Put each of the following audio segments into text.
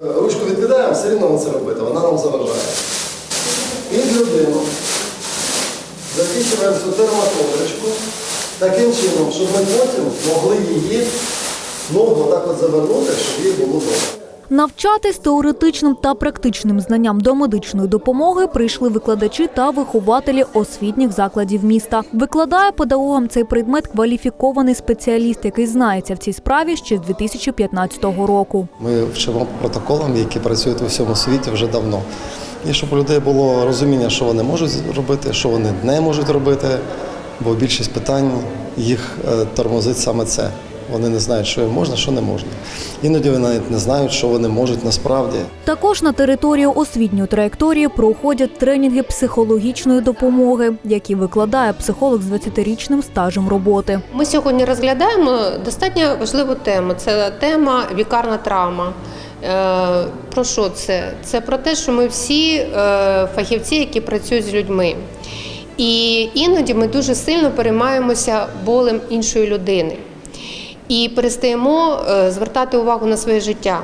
Ручку відкидаємо, все рівно це робити, вона нам заважає. Під людину закінчуємо цю термоковричку таким чином, щоб ми потім могли її ногу так от завернути, щоб їй було добре. Навчатись теоретичним та практичним знанням до медичної допомоги прийшли викладачі та вихователі освітніх закладів міста. Викладає педагогам цей предмет кваліфікований спеціаліст, який знається в цій справі ще з 2015 року. Ми вчимо протоколам, які працюють у всьому світі вже давно. І щоб у людей було розуміння, що вони можуть робити, що вони не можуть робити, бо більшість питань їх е, тормозить саме це. Вони не знають, що їм можна, що не можна. Іноді вони навіть не знають, що вони можуть насправді. Також на територію освітньої траєкторії проходять тренінги психологічної допомоги, які викладає психолог з 20-річним стажем роботи. Ми сьогодні розглядаємо достатньо важливу тему. Це тема вікарна травма. Е, Про що це? Це про те, що ми всі е, фахівці, які працюють з людьми. І іноді ми дуже сильно переймаємося болем іншої людини і перестаємо е, звертати увагу на своє життя.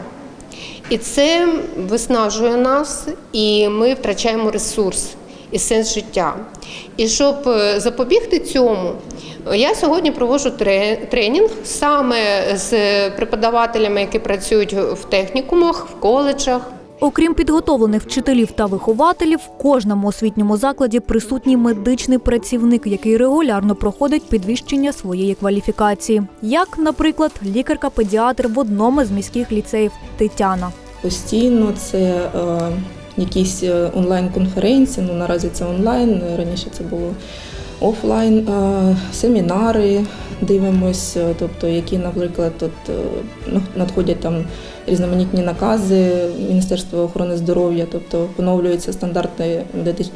І це виснажує нас, і ми втрачаємо ресурс і сенс життя. І щоб е, запобігти цьому, я сьогодні провожу тре- тренінг саме з преподавателями, які працюють в технікумах, в коледжах. Окрім підготовлених вчителів та вихователів, в кожному освітньому закладі присутній медичний працівник, який регулярно проходить підвищення своєї кваліфікації, як, наприклад, лікарка-педіатр в одному з міських ліцеїв Тетяна. Постійно це е, якісь е, онлайн-конференції, ну наразі це онлайн, раніше це було офлайн, е, семінари дивимось, е, тобто які, наприклад, тут е, ну, надходять там різноманітні накази Міністерства охорони здоров'я, тобто поновлюються стандарти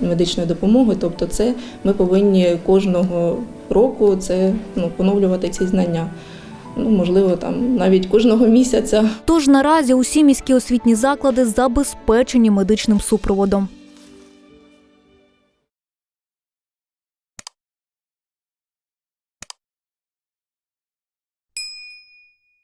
медичної допомоги. Тобто, це ми повинні кожного року це ну, поновлювати ці знання. Ну, можливо, там навіть кожного місяця. Тож наразі усі міські освітні заклади забезпечені медичним супроводом.